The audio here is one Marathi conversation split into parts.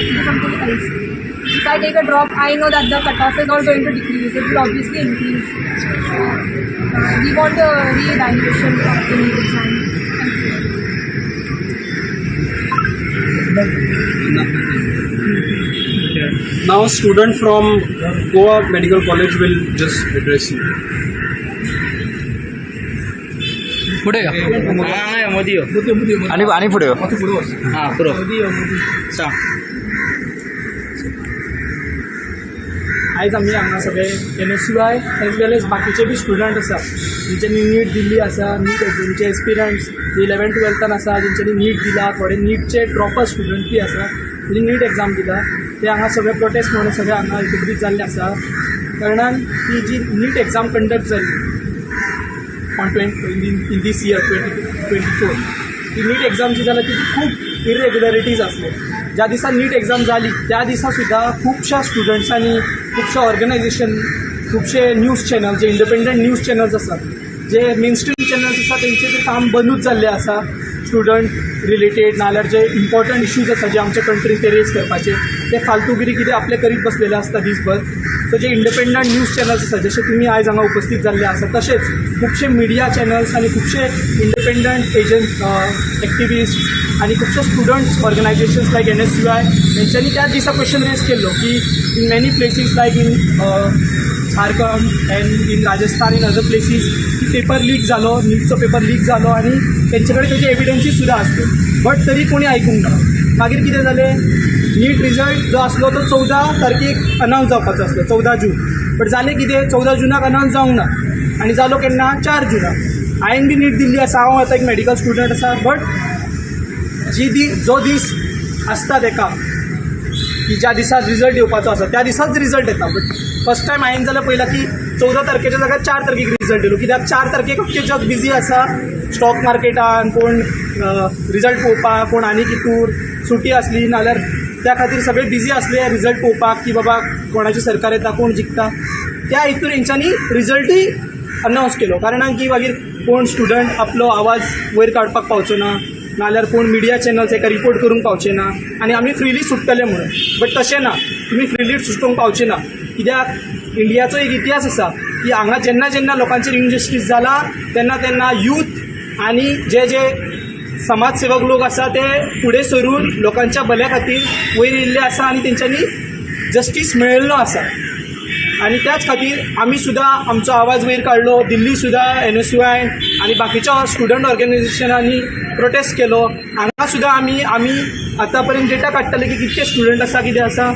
to. If I take a drop, I know that the cutoff is all going to decrease. It will obviously increase. So, uh, we want a re-evaluation of the NEET exam. Now, a student from Goa Medical College will just address you. पुढे का नाही. आणि आणि पुढे? हा पुढं सांग आयज आमी हांगा सगळे. N S U I as well as बाकीचे बी स्टुडंट आसा जेंच्यांनी नीट दिल्ली आसा नीट जेंचे एस्पिरंट्स इलेवन टुवेल्थान आसा जेंच्यांनी नीट दिला थोडे नीटचे ड्रॉपर स्टुडंट बी आसा म्हणजे नीट एग्जाम दिला ते हांगा सगळे प्रोटेस्ट म्हणून सगळे हांगा एकत्रीत जाल्ले आसा कारणान ती जी नीट एग्जाम कंडक्ट जाली on twenty in this year twenty twenty four ती नीट एग्जाम जी जाल्या ती खूब इरेग्युलरिटीज आसले ज्या दिसा नीट एग्जाम जाली त्या दिसा सुद्दां खुबश्या स्टुडंट्सांनी खुबशे ऑर्गनायझेशन खुबशे न्यूज चॅनल जे इंडिपेंडंट न्यूज चॅनल्स आसात जे मेनस्ट्रीम चॅनल्स आसा तेंचें तें काम बंदूच जाल्लें आसा स्टुडंट रिलेटेड नाल्यार जे इम्पॉर्टंट इश्यूज आसा जे आमच्या कंट्रीन ते रेज करपाचे ते फालतूगिरी कितें आपले करीत बसलेले आसता दिसभर. सो जे इंडिपेंडंट न्यूज चॅनल्स आसा जशे तुमी आयज हांगा उपस्थित जाल्ले आसा तशेंच खुबशे मिडिया चॅनल्स आनी खुबशे इंडिपेंडंट एजंट एक्टिविस्ट आनी खुबशे students organizations like N S U I हेंच्यांनी त्याच दिसा क्वेश्चन रेज केल्लो की in many places like in Jharkhand and in Rajasthan in other places paper leak जालो नीटचो पेपर लीक जालो आनी तेंचे कडेन तेजे एविडन्सीस सुद्दां बट तरी कोणी आयकूंक ना मागीर कितें जालें नीट रिजल्ट जो आसलो तो चवदा तारखेक अनावन्स जावपाचो आसलो चवदा जून. बट जालें कितें चवदा जुनाक अनावन्स जावंक ना. आनी जालो केन्ना? चार जुनाक. हांवें बी नीट दिल्ली आसा हांव आतां एक मॅडिकल स्टुडंट आसा बट जी दी जो दीस आसता तेका की ज्या दिसा रिजल्ट येवपाचो आसा त्या दिसाच रिजल्ट येता. बट फर्स्ट टायम हांवें जाल्यार पयलां की चवदा तारखेच्या जाग्यार चार तारखेक रिजल्ट येयलो कित्याक? चार तारखेक अख्खें जग बिजी आसा. स्टॉक मार्केटान कोण रिजल्ट पळोवपाक कोण आनी कितूर सुटी आसली नाल्यार त्या खातीर सगळे बिझी आसले रिजल्ट पळोवपाक की बाबा कोणाची सरकार येता कोण जिखता त्या हितूर हेंच्यांनी रिजल्टूय अनावन्स केलो. कारणान की मागीर कोण स्टुडंट आपलो आवाज वयर काडपाक पावचो ना नाल्यार कोण मिडिया चॅनल्स एका रिपोर्ट करूंक पावचे ना आनी आमी फ्रिली सुट्टले म्हणून. बट तशें ना तुमी फ्रिली सुटोवंक पावचे ना कित्याक? इंडियाचो एक इतिहास आसा की हांगा जेन्ना जेन्ना लोकांचेर इनजस्टीस जाला तेन्ना तेन्ना यूथ आनी जे जे समाजसेवक लोक आसा ते फुडें सरून लोकांच्या भल्या खातीर वयर येयल्ले आसा आनी तेंच्यांनी जस्टीस मेळिल्लो आसा आनी त्याच खातीर आमी सुद्दां आमचो आवाज वयर काडलो दिल्ली सुद्दां एन एस यू आय आनी बाकीच्या स्टुडंट ऑर्गनायजेशनांनी प्रोटेस्ट केलो. हांगा सुद्दां आमी आमी आतां पर्यंत डेटा काडटले की कितके स्टुडंट आसा कितें आसा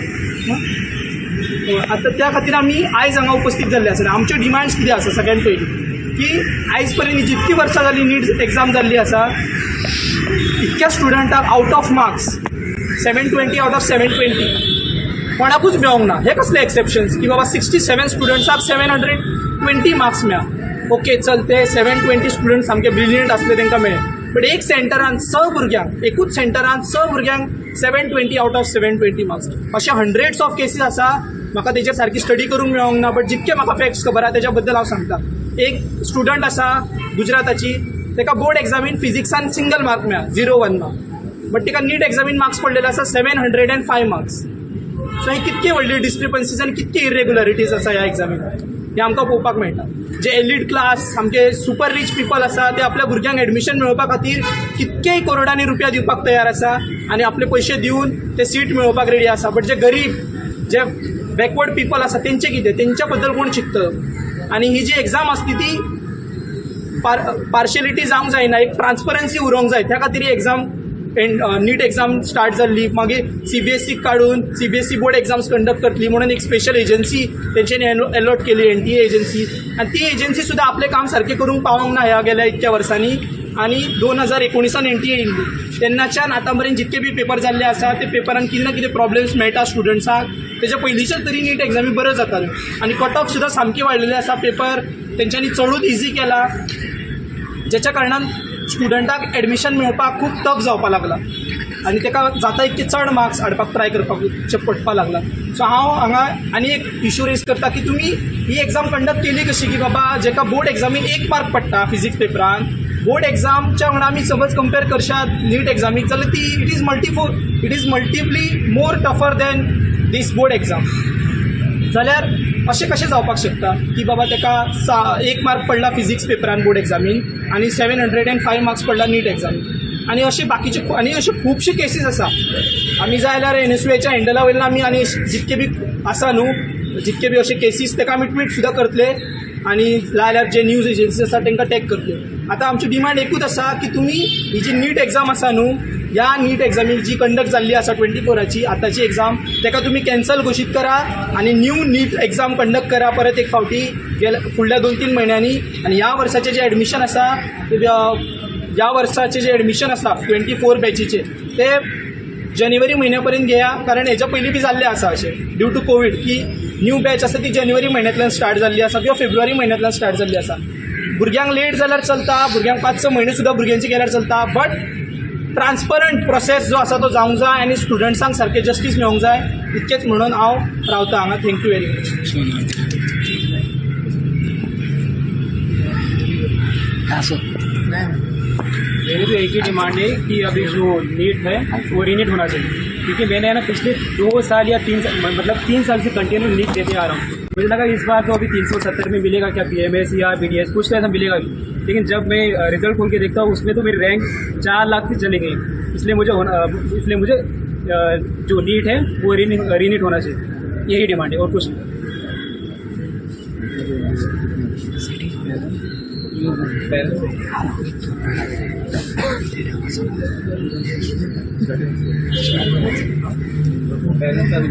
आतां त्या खातीर आमी आयज हांगा उपस्थित जाल्ले आसा. आमचे आमच्यो डिमांड्स कितें आसा सगळ्यान पयलीं? की आयज पर्यंत जितकी वर्सां जाली नीट एग्जाम जाल्ली आसा इतक्या स्टुडंटाक out of marks seven twenty out of seven twenty कोणाकूच मेळोंक ना. हे कसले एक्सेप्शन्स की बाबा सिक्स्टी सेवन स्टुडंट्साक सेवन हंड्रेड ट्वेंटी मार्क्स मेळा. ओके चल ते सेवन ट्वेंटी स्टुडंट सामके ब्रिलियंट आसले तांकां मेळ्ळे बट एक सेंटरान स भुरग्यांक एकूच सेंटरान स भुरग्यांक seven twenty out of seven twenty marks अशे हंड्रेड्स ऑफ केसीस आसा म्हाका तेजेर सारकी स्टडी करूंक मेळोंक ना बट जितके म्हाका फॅक्ट्स खबर आहा तेज्या बद्दल हांव सांगता. एक स्टुडंट आसा गुजराताची ताका बोर्ड एग्जामीन फिजिक्सान सिंगल मार्क मेळ्ळा झिरो वन मार्क बट तिका नीट एग्जामीन मार्क्स पडलेले आसा seven hundred and five marks so हे कितके व्हडली डिस्क्रिपन्सीज आनी कितके इरेग्युलरिटीज आसा ह्या एक्झामीन हे आमकां पळोवपाक मेळटा. जे एलिट क्लास सामके सुपर रिच पिपल आसा ते आपल्या भुरग्यांक एडमिशन मेळोवपा खातीर कितकेय करोडांनी रुपया दिवपाक तयार आसा आनी आपले पयशे दिवन ते सीट मेळोवपाक रेडी आसा बट जे गरीब जे बॅकवर्ड पिपल आसा तेंचे कितें? तेंच्या बद्दल कोण शिकतं? आनी ही जी एग्जाम आसली ती पार पार्शलिटी जावंक जायना एक ट्रान्सपरन्सी उरोंक जाय त्या खातीर ही एग्जाम नीट एग्जाम स्टार्ट जाल्ली मागीर सी बी एस सीक काडून C B S C board exams conduct करतली. म्हणून एक स्पेशल एजन्सी तेंच्यांनी अलॉट केली एन टी ए एजन्सी आनी ती एजन्सी सुद्दां आपलें काम सारकें करूंक पावोंक ना ह्या गेल्या इतक्या वर्सांनी आनी दोन हजार एकोणिसान एन टी ए येयल्ली तेन्नाच्यान आतां मेरेन जितके बी पेपर जाल्ले आसा ते पेपरान कितें ना कितें प्रॉब्लेम्स मेळटा स्टुडंट्सांक तेच्या पयलींच्या तरी नीट एग्जामी बऱ्यो जाताल्यो आनी कट ऑफ सुद्दां सामके वाडलेले आसा पेपर तेंच्यांनी चडूच इजी केला. जेच्या कारणान स्टुडंटाक एडमिशन मेळपाक खूब टफ जावपाक लागला. आनी ताका जाता इतके चड मार्क्स हाडपाक ट्राय करपाक पडपाक लागला. सो हांव हांगा आनी एक इश्यू रेज करता की तुमी ही एग्जाम कंडक्ट केली कशी की बाबा जेका बोर्ड एग्जामीन एक मार्क पडटा फिजिक्स पेपरान बोर्ड एग्जामच्या वांगडा आमी समज कंपेर करशात नीट एग्जामीक जाल्यार ती it is मल्टीफो it is multiply more tougher than this board exam जाल्यार अशें कशें जावपाक शकता? की बाबा ताका सा एक मार्क पडला फिजिक्स पेपरान बोर्ड एग्जामीन आनी seven hundred and five marks पडला नीट एग्जामीन आनी अशे बाकीचे आनी अशे खुबशे केसीस आसा आमी जाय जाल्यार एन एस यूच्या हँडला वयल्यान आमी आनी जितके बी आसा न्हू जितके बी अशे केसीस ताका आमी ट्वीट सुद्दां करतले आनी जाल्यार जे न्यूज एजन्सी आसा तांकां टॅग करतले. आतां आमची डिमांड एकूच आसा की तुमी ही जी नीट एग्जाम आसा न्हू ह्या नीट एग्जामीक जी कंडक्ट जाल्ली आसा ट्वेंटी फोराची आतांची एग्जाम ताका तुमी कॅन्सल घोशीत करा आनी न्यू नीट एग्जाम कंडक्ट करा. परत एक फावटी गेल्या फुडल्या दोन तीन म्हयन्यांनी आनी ह्या वर्साचें जें एडमिशन आसा ते, ह्या वर्साचें जें एडमिशन आसा ट्वेंटी फोर बॅचीचे ते जानेवारी म्हयन्या पर्यंत घेया. कारण हेच्या पयलीं बी जाल्लें आसा अशें ड्यू टू कोवीड की न्यू बॅच आसा ती जानेवारी म्हयन्यांतल्यान स्टार्ट जाल्ली आसा किंवा फेब्रुवारी म्हयन्यांतल्यान स्टार्ट जाल्ली आसा भुरग्यांक लेट जाल्यार चलता भुरग्यांक पांच स म्हयने सुद्दां भुरग्यांची गेल्यार चलता. बट ट्रान्सपरंट प्रोसेस जो आसा तो जावंक जाय आनी स्टुडंट्सांक सारकें जस्टीस मेळोंक जाय इतकेंच म्हणून हांव रावतां हांगा थँक्यू वेरी मच मेरी तो एक ही डिमांड है कि अभी जो नीट है वो रीनीट होना चाहिए. क्योंकि मैंने है ना पिछले दो साल या तीन साल मतलब तीन साल से कंटिन्यू नीट देते आ रहा हूँ. मुझे लगा इस बार तो अभी तीन सौ सत्तर में मिलेगा क्या पी एम एस या बी डी एस कुछ तो ऐसा मिलेगा भी। लेकिन जब मैं रिज़ल्ट खोल के देखता हूँ उसमें तो मेरी रैंक चार लाख से चली गई। इसलिए मुझे होना इसलिए मुझे जो नीट है वो रीनीट होना चाहिए। यही डिमांड है और कुछ नहीं।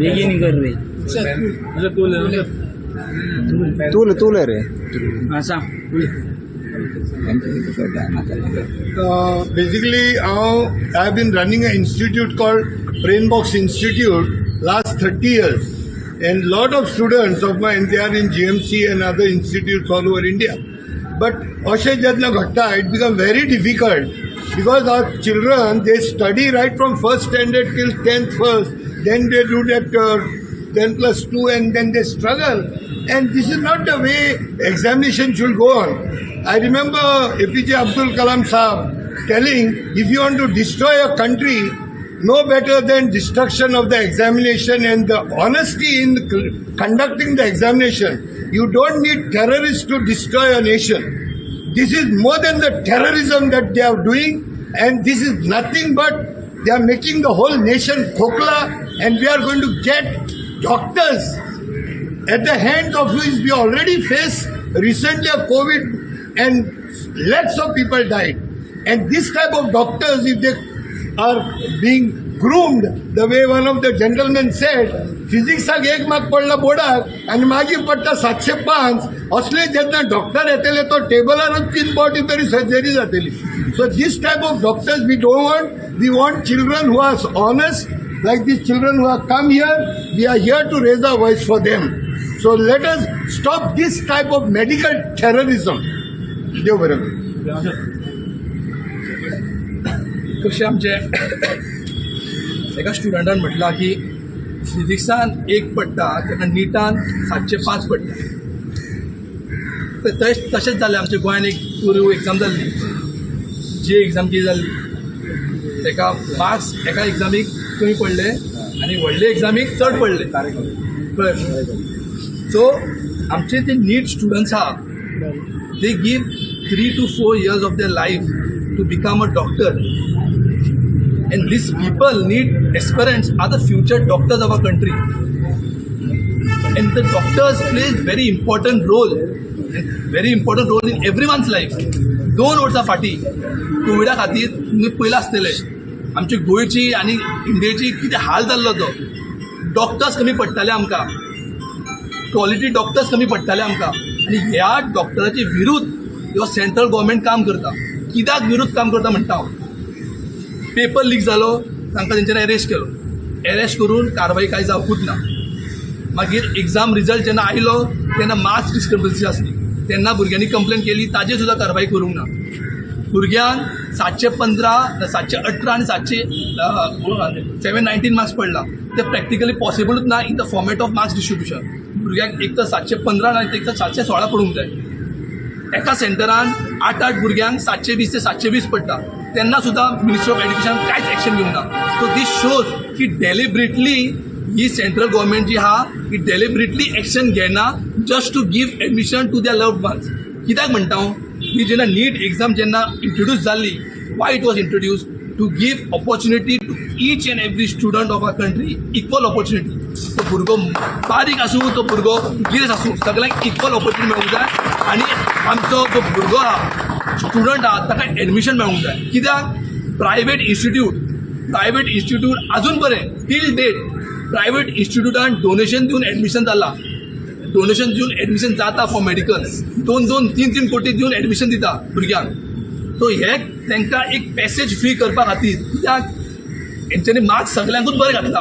ये नहीं कर रही। तूल तूल रे हा सांग Uh, basically, uh, I've been running an institute called Brainbox Institute last 30 years. And lot of students of mine, they are in GMC and other institutes all over India. But Ashay Jadna Ghatta, it become very difficult because our children, they study right from first standard till 10th first. Then they do that uh, 10 plus 2 and then they struggle. And this is not the way examination should go on. I remember APJ Abdul Kalam Saab telling, if you want to destroy a country, no better than destruction of the examination and the honesty in conducting the examination. You don't need terrorists to destroy a nation. This is more than the terrorism that they are doing, and this is nothing but they are making the whole nation kokla, and we are going to get doctors at the hands of which we already face recently a COVID and lots of people died. And this type of doctors, if they are being groomed, the way one of the gentlemen said, फिजिक्साक एक मार्क पडला बोर्डार आणि मागीर पडटा सातशे पांच असले जेन्ना डॉक्टर येतले तो टेबलारूच तीन पावटी तरी सर्जरी जातली so this type of doctors we don't want we want children who are honest like these children who have come here, we are here to raise our voice for them. So let us stop this type of medical terrorism. देव बरं करूं. कशें आमचे एका स्टुडंटान म्हटलां की फिजिक्सान एक पडटा तेका निटान सातशे पांच पडटा तर तशेंच जालें आमच्या गोंयान एक पूर्व एग्जाम जाल्ली जी एग्जाम जी जाल्ली तेका मार्क्स एका एग्जामीक कमी पडले आणि वडले एक्झामीक चढ पडले. कळ सो आमचे ते नीट स्टुडंट्स हा they give three to four years of the life to become a doctor and this people need experience are the future doctors of a country and the doctors play very important role very important role in every one's life दोन वर्षा फाटी कोविडा खातीर तुम्ही पहिला आसतले आमची गोंयची आनी इंडियेची कितें हाल जाल्लो तो. डॉक्टर्स कमी पडटाले आमकां. क्वॉलिटी डॉक्टर्स कमी पडटाले आमकां. आनी ह्या डॉक्टराचे विरुद्ध ह्यो सेंट्रल गव्हर्मेंट काम करता. कित्याक विरुद्ध काम करता म्हणटा हांव? पेपर लीक जालो तांकां तेंच्यानी अरेस्ट केलो. अरेस्ट करून कारवाई कांय जावंकूच ना. मागीर एग्जाम रिजल्ट जेन्ना आयलो तेन्ना मार्क्स डिस्क्रपन्सी आसली. तेन्ना भुरग्यांनी कंप्लेन केली ताजेर सुद्दां कारवाई करूंक ना. भुरग्यांक सातशे पंदरा सातशे अठरा आनी सातशे सेवन नायन्टीन मार्क्स पडला. ते प्रॅक्टिकली पॉसिबलूच ना in the format of marks distribution. भुरग्यांक एक तर सातशे पंदरा ना एक तर सातशे सोळा पडूंक जाय एका सेंटरान आठ आठ भुरग्यांक सातशे वीस ते सातशे वीस पडटा तेन्ना सुद्दां मिनिस्टर ऑफ एज्युकेशन कांयच एक्शन घेवंक ना. सो दीस शोज की डेलिब्रेटली ही सेंट्रल गव्हर्मेंट जी आहा ही डेलिब्रेटली एक्शन घेना just to give admission to the loved ones कित्याक म्हणटा हांव ही जेन्ना नीट एग्जाम जेन्ना इंट्रोड्यूस जाल्ली why it was introduce to give opportunity to each and every student of our country equal opportunity तो भुरगो बारीक आसूं तो भुरगो गिरेस आसूं सगळ्यांक इक्वल ऑपॉर्च्युनिटी मेळूंक जाय आनी आमचो जो भुरगो आहा स्टुडंट आहा ताका एडमिशन मेळूंक जाय कित्याक प्रायवेट इन्स्टिट्यूट प्रायवेट इन्स्टिट्यूट अजून बरें टील डेट प्रायवेट इन्स्टिट्यूटान डोनेशन दिवन एडमिशन जालां डोनेशन दिवन एडमिशन जाता फॉर मेडिकल दोन दोन तीन तीन कोटी दिवन एडमिशन दिता भुरग्यांक सो हे तांकां एक पॅसेज फ्री करपा खातीर कित्याक हेंच्यांनी मार्क्स सगळ्यांकूच बरें घातला.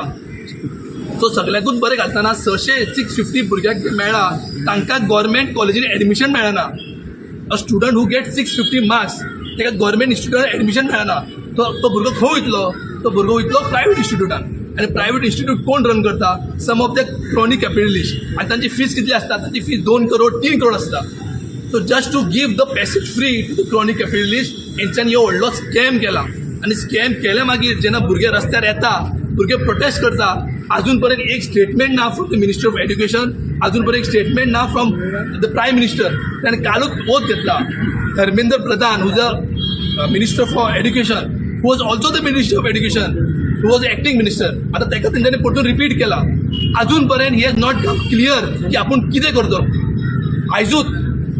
सो सगळ्यांकूच बरें घालतना सशे सिक्स फिफ्टी भुरग्यांक जे मेळ्ळा तांकां गव्हर्मेंट कॉलेजीन एडमिशन मेळना. A student who get six fifty marks ताका गव्हर्मेंट इन्स्टिट्यूटान एडमिशन मेळना. तो तो भुरगो खंय वयतलो? तो भुरगो वयतलो प्रायवेट इन्स्टिट्यूटान आनी प्रायवेट इन्स्टिट्यूट कोण रन करता? Some of the chronic capitalist आनी तांची फीज कितली आसता तांची फीज दोन करोड तीन करोड आसता so just to give the passage free to the chronic capitalist हेंच्यांनी हो व्हडलो स्कॅम केला. आनी स्कॅम केले मागीर जेन्ना भुरगे रस्त्यार येता भुरगे प्रोटेस्ट करता अजून पर्यंत एक स्टेटमेंट ना from the minister of education अजून पर्यंत एक स्टेटमेंट ना फ्रॉम द प्रायम मिनिस्टर ताणें कालूच ओथ घेतला. Dharmendra Pradhan who's a minister for education who was also the minister of education who was acting minister आता ताका तेंच्यांनी परतून रिपीट केला. अजून पर्यंत ही हॅज नॉट क्लियर की आपूण कितें करतो. आयजूच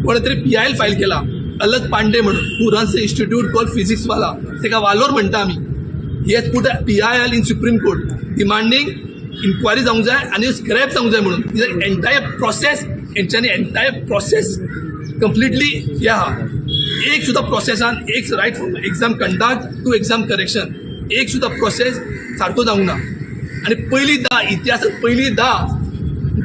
कोणें तरी पी आय एल फायल केला. अलग पांडे म्हणून. Who runs the institute call physics wallah. वालोर म्हणटा आमी he has put P I L in Supreme Court demanding inquiry जावंक जाय आनी स्क्रॅप जावंक जाय म्हणून. एन्टायर प्रोसेस हेंच्यांनी एन्टायर प्रोसेस कंप्लिटली हे आहा एक सुद्धा प्रोसेसान एक right from exam conduct to exam correction एक सुद्धा प्रोसेस सारको जावंक ना. आनी पयलीं दा इतिहासांत पयलीं दा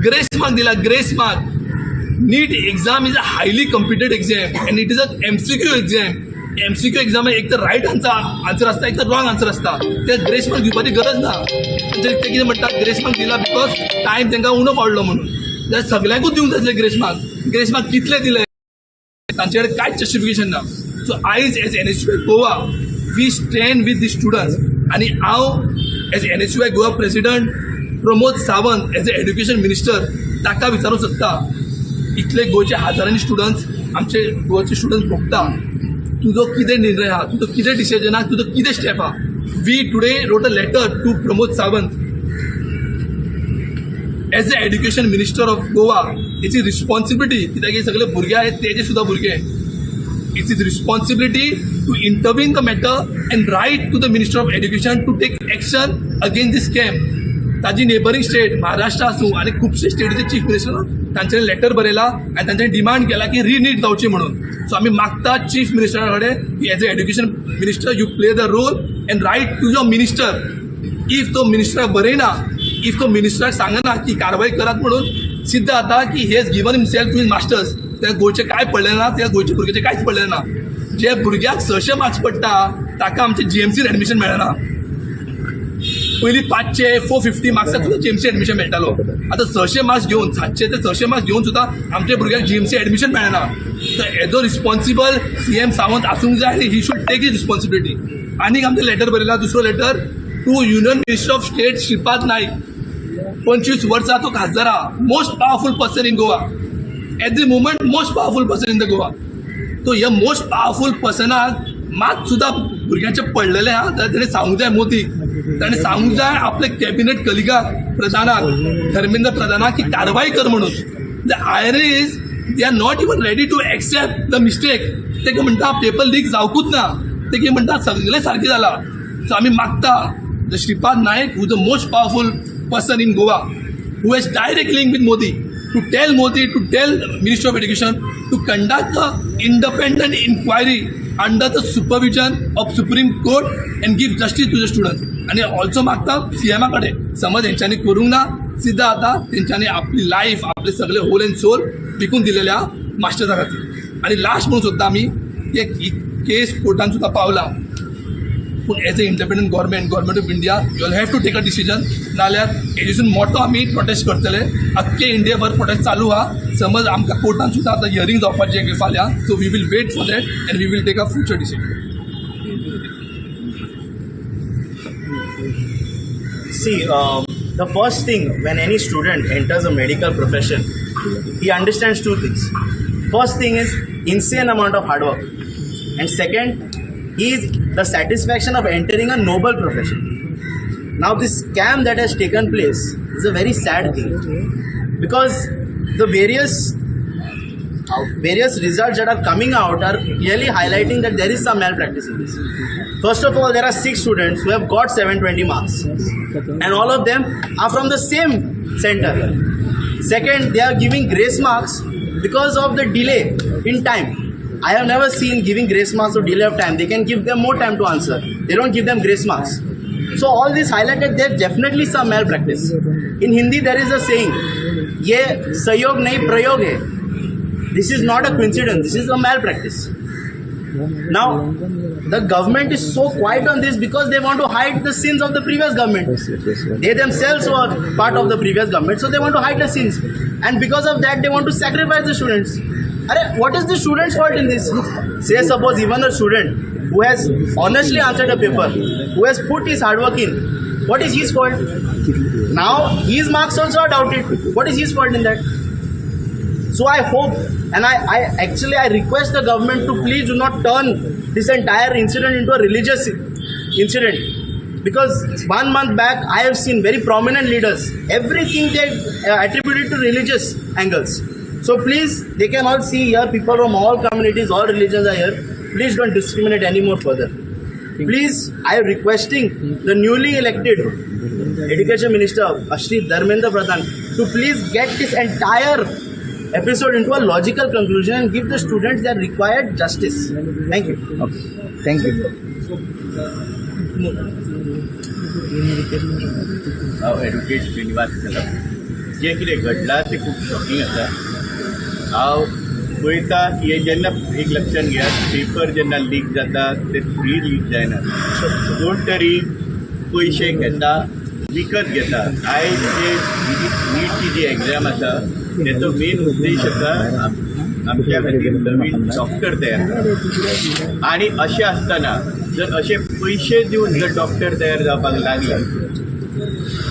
ग्रेस मार्क दिला grace mark NEET exam is a highly competed exam and it is a M C Q exam Q exam एक तर रायट आन्सर आन्सर आसता एक तर रॉंग आन्सर आसता ते ग्रेस मार्क दिवपाची गरज ना. ते कितें म्हणटा ग्रेस मार्क दिला बिकॉज टायम तांकां उणो पडलो म्हणून. जाल्यार सगळ्यांकूच दिवंक जाय ग्रेस मार्क ग्रेस मार्क कितले दिले? तांचे कडेन कांयच जस्टिफिकेशन ना सो आयज as N S U Goa we stand with the students आनी हांव as N S U I Goa president Pramod Sawant as a education minister ताका विचारूंक सोदता इतले गोंयचे हजारांनी स्टुडंट्स आमचे गोंयचे स्टुडंट्स भोगता तुजो कितें निर्णय आहा तुजो कितें डिसिजन आहा तुजो कितें स्टेप आहा we today wrote a letter to Pramod Sawant. As a education minister of Goa it's is responsibility कित्याक हे सगळे भुरगे आहेत तेजे सुद्धा भुरगे it's is responsibility to intervene the matter and write to the minister of education to take action against this scam ताजी नेबरिंग स्टेट महाराष्ट्र आसूं आणि खुबशे स्टेटीचे चीफ मिनिस्टर तांचे लेटर बरयला आनी तांच्यानी डिमांड केला की रिनीट जावची म्हणून. सो आमी मागता चीफ मिनिस्टरा कडेन की as a education minister you play the role and write to your minister if तो मिनिस्टराक बरयना इफ तो मिनिस्टराक सांगना की कारवाई करात म्हणून सिद्ध आता की he's given himself to his masters त्या गोंयचे काय पडलें ना त्या गोंयचे भुरग्याचे कांयच पडलें ना. जे भुरग्याक सशे मार्क्स पडटा ताका आमचे जीएमसीन एडमिशन मेळना पयलीं पांचशे फोर फिफ्टी मार्क्साक सुद्दां जीएमसी एडमिशन मेळटालो आतां सशे मार्क्स घेवन सातशे ते सशे मार्क्स घेवन सुद्दां आमच्या भुरग्याक जीएमसी एडमिशन मेळना तर as a responsible C M Sawant आसूंक जाय आनी he should take is responsibility आनीक आमचें लेटर बरयलां दुसरो letter to union minister of state Shripad Naik पंचवीस वर्सां तो खासदार आहा most powerful person in Goa at the moment most powerful person in the Goa तो ह्या मोस्ट पावरफूल पर्सनाक मात सुद्दां भुरग्यांचे पडलेले आहा जाल्यार ताणें सांगूंक जाय मोदीक ताणें सांगूंक जाय आपले कॅबिनेट कलिगाक प्रधानाक धर्मेंद्र प्रधानाक की कारवाई कर म्हणून. The ire is they are not even ready to accept the mistake ते म्हणटा पेपर लीक जावकूच ना. ते म्हणटा सगळें सारकें जालां सो आमी मागता the Shripad Naik who the most powerful person in Goa who has direct link with Modi to tell Modi, to tell Minister of Education to conduct an independent inquiry under the supervision of Supreme Court and give justice to the students. आणि ऑल्सो मागतात सी समज हेंच्यांनी करूंक ना सिद्धा आता त्यांच्याने आपली लाईफ आपले सगळे होल अँड सोल विकून दिलेल्या मास्टर्सा खातीर आणि लास्ट म्हणून सुद्धा आम्ही एक केस कोर्टान सुद्दां पावला पूण as a independent government government of India you will have to take a decision नाल्यार हेजेसून मोठो आमी प्रोटेस्ट करतले. अख्खे इंडियाभर प्रोटेस्ट चालू आहा समज आमकां कोर्टान सुद्दां आतां हियरींग जावपाचें फाल्यां so we will wait for that and we will take a future decision See, um, the first thing when any student enters a medical profession, he understands two things. First thing is insane amount of hard work, and second he is the satisfaction of entering a noble profession. Now, this scam that has taken place is a very sad thing because the various uh, various results that are coming out are clearly highlighting that there is some malpractice in this. First of all, there are six students who have got 720 marks, and all of them are from the same center. Second, they are giving grace marks because of the delay in time. I have never seen giving grace marks or delay of time. They can give them more time to answer. They don't give them grace marks. So all this highlighted there's definitely some malpractice. In Hindi, there is a saying, "ये सहयोग नहीं प्रयोग है." This is not a coincidence. This is a malpractice. Now, the government is so quiet on this because they want to hide the sins of the previous government. They themselves were part of the previous government, so they want to hide the sins. And because of that, they want to sacrifice the students. Are, what is the student's fault in this? Say, suppose even a student who has honestly answered a paper, who has put his hard work in, what is his fault? Now, his marks also are doubted. What is his fault in that? So I hope and I, I actually I request the government to please do not turn this entire incident into a religious incident because one month back I have seen very prominent leaders everything they uh, attributed to religious angles. So please they can all see here people from all communities, all religions are here. Please don't discriminate any more further. Please, I am requesting the newly elected Education Minister Ashri Dharmendra Pradhan to please get this entire episode into a logical conclusion and give the students their required justice. Thank you. Thank you हांव एडवोकेट श्रीनिवास कदम जें कितें घडलां तें खूब शॉकींग आसा हांव पळयता हे जेन्ना एक लक्षात घेयात पेपर जेन्ना लीक जाता ते फ्री लीक जायना. कोण तरी पयशे घेता विकत घेता. आयज जे नीटची जी एग्जाम आसा तेचो मेन उद्देश आसा आमच्या खातीर नवीन डॉक्टर तयार आणि अशें आसतना जर अशे पयशे दिवन जर डॉक्टर तयार जावपाक लागले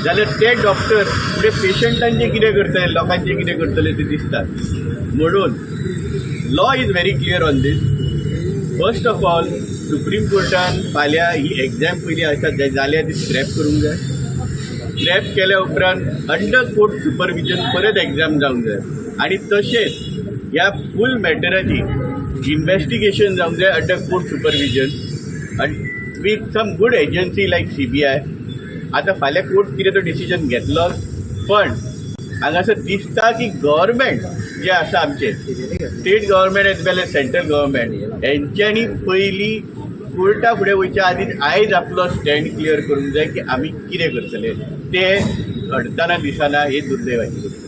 जाल्यार ते डॉक्टर फुडें पेशंटांचें कितें करतले लोकांचें कितें करतले ते दिसता म्हणून law is very clear on this first of all supreme कोर्टान फाल्यां ही एग्जाम पयली आसा जे जाल्यार ती स्क्रॅप करूंक जाय स्क्रॅप केल्या उपरांत अंडर कोर्ट सुपरविजन परत एग्जाम जावंक जाय आनी तशेंच ह्या फूल मॅटराची इन्व्हेस्टिगेशन जावंक जाय अंडर कोर्ट सुपरविजन आनी with some good agency like C B I आतां फाल्यां कोर्ट कितें तो डिसिजन घेतलो. पण हांगासर दिसता की गव्हर्मेंट जे आसा आमचे state government as well as central government हेंच्यांनी पयलीं कोर्टा फुडें वयच्या आदीं आयज आपलो स्टँड क्लियर करूंक जाय की आमी कितें करतले. ते घडटना दिसना हे दुर्दैवाची गोष्ट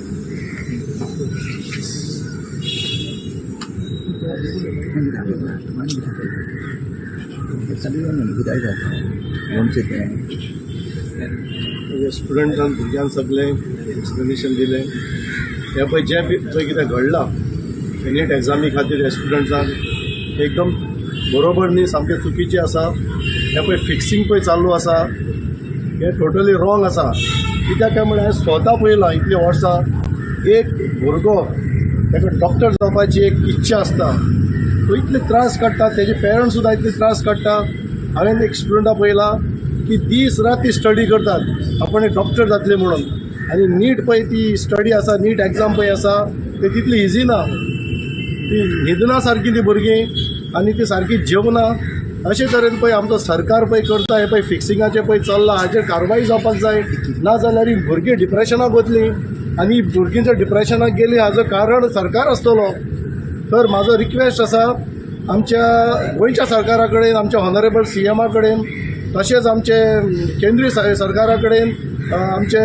स्टुडंटान भुरग्यांक सगळें एक्सप्लेनेशन दिलें. हे पळय जें बी पळय कितें घडलां नीट एग्जामी खातीर हे स्टुडंट्सांक एकदम बरोबर न्ही सामकें चुकीचें आसा. हे पळय फिक्सींग पळय चालू आसा. हें टोटली रॉंग आसा. कित्याक काय म्हळ्यार हांवें स्वता पळयलां इतलीं वर्सां एक भुरगो ताका डॉक्टर जावपाची एक इच्छा आसता. तो इतले त्रास काडटा तेजे पेरंट्स सुद्दां इतले त्रास काडटा हांवें एक स्टुडंटा पळयलां की दीस रात ती स्टडी करतात. आपण एक डॉक्टर जातले म्हणून. आनी नीट पळय ती स्टडी आसा नीट एग्जाम पळय आसा ते तितली इजी ना. ती न्हिदना सारकी ती भुरगीं आनी ती सारकी जेवना अशे तरेन पळय आमचो सरकार पळय करता हे पळय फिक्सिंगाचें पळय चल्लां. हाचेर कारवाय जावपाक जाय. ना जाल्यार ही भुरगीं डिप्रेशनाक वतलीं आनी भुरगीं जर डिप्रेशनाक गेलीं हाजो कारण सरकार आसतलो तर म्हाजो रिक्वेस्ट आसा आमच्या गोंयच्या सरकारा कडेन आमच्या हॉनरेबल सी एमा कडेन तशेंच आमचे केंद्रीय सरकारा कडेन आमचे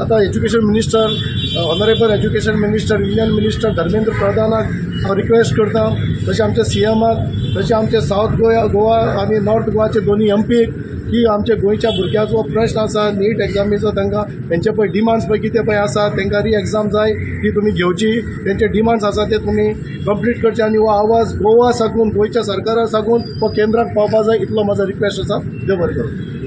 आतां education minister honourable education minister union minister Dharmendra प्रधानाक हांव रिक्वेस्ट करता. तशें आमच्या सी एमाक तशें आमचे सावथ गोवा गोवा आनी नॉर्थ गोवाचे दोनी एम पी की आमच्या गोंयच्या भुरग्याचो प्रश्न आसा नीट एग्जामीचो तांकां तेंचे पळय डिमांड्स पळय कितें पळय आसा तांकां री एग्जाम जाय ती तुमी घेवची. तेंचे डिमांड्स आसा ते तुमी कंप्लीट करचे आनी हो आवाज गोवा साकून गोंयच्या सरकारा साकून हो केंद्राक पावपा जाय इतलो म्हजो रिक्वेस्ट आसा. देव बरें करूं.